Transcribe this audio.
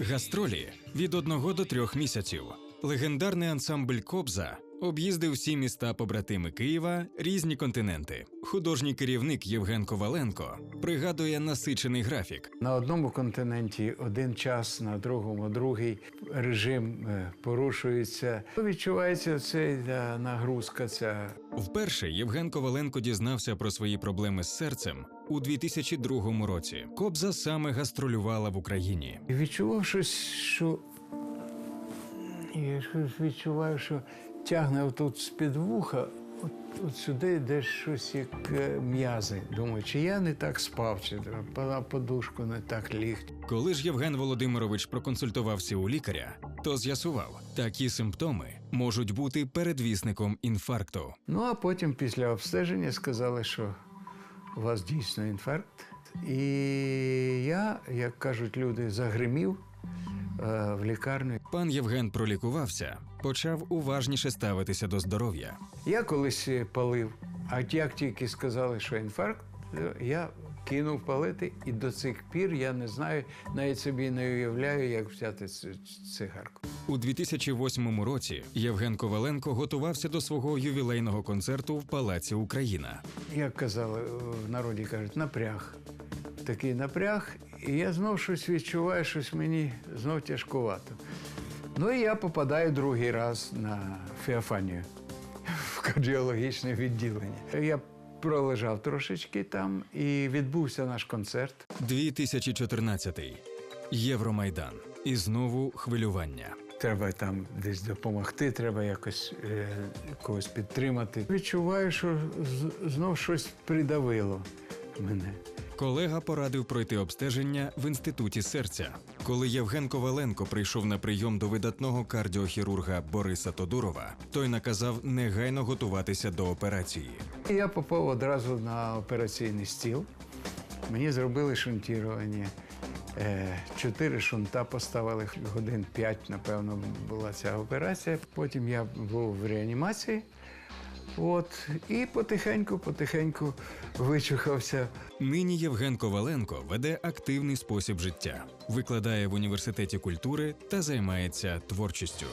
Гастролі від одного до трьох місяців. Легендарний ансамбль Кобза об'їздив всі міста побратими Києва, різні континенти. Художній керівник Євген Коваленко пригадує насичений графік. На одному континенті один час, на другому другий режим е, порушується. Відчувається цей да, нагрузка. Ця Вперше Євген Коваленко дізнався про свої проблеми з серцем у 2002 році. Кобза саме гастролювала в Україні. Відчував щось, що я щось відчуваю, що тягне отут з-під вуха, от, от сюди десь щось як е, м'язи. Думаю, чи я не так спав, чи на подушку не так ліг. Коли ж Євген Володимирович проконсультувався у лікаря, то з'ясував, такі симптоми можуть бути передвісником інфаркту. Ну а потім після обстеження сказали, що у вас дійсно інфаркт. І я, як кажуть люди, загримів в лікарню. Пан Євген пролікувався, почав уважніше ставитися до здоров'я. Я колись е, палив, а як тільки сказали, що інфаркт, е, я кинув палити, і до цих пір я не знаю, навіть собі не уявляю, як взяти цигарку. У 2008 році Євген Коваленко готувався до свого ювілейного концерту в Палаці Україна. Як казали е, в народі, кажуть, напряг. Такий напряг, і я знов щось відчуваю, щось мені знов тяжкувато. Ну і я попадаю другий раз на Феофанію в кардіологічне відділення. Я пролежав трошечки там і відбувся наш концерт. 2014 Євромайдан. І знову хвилювання. Треба там десь допомогти, треба якось е, когось підтримати. Відчуваю, що знов щось придавило мене. Колега порадив пройти обстеження в інституті серця. Коли Євген Коваленко прийшов на прийом до видатного кардіохірурга Бориса Тодурова, той наказав негайно готуватися до операції. Я попав одразу на операційний стіл. Мені зробили шунтірування. Е, Чотири шунта поставили годин п'ять, напевно, була ця операція. Потім я був в реанімації. От, і потихеньку, потихеньку вичухався. Нині Євген Коваленко веде активний спосіб життя, викладає в університеті культури та займається творчістю.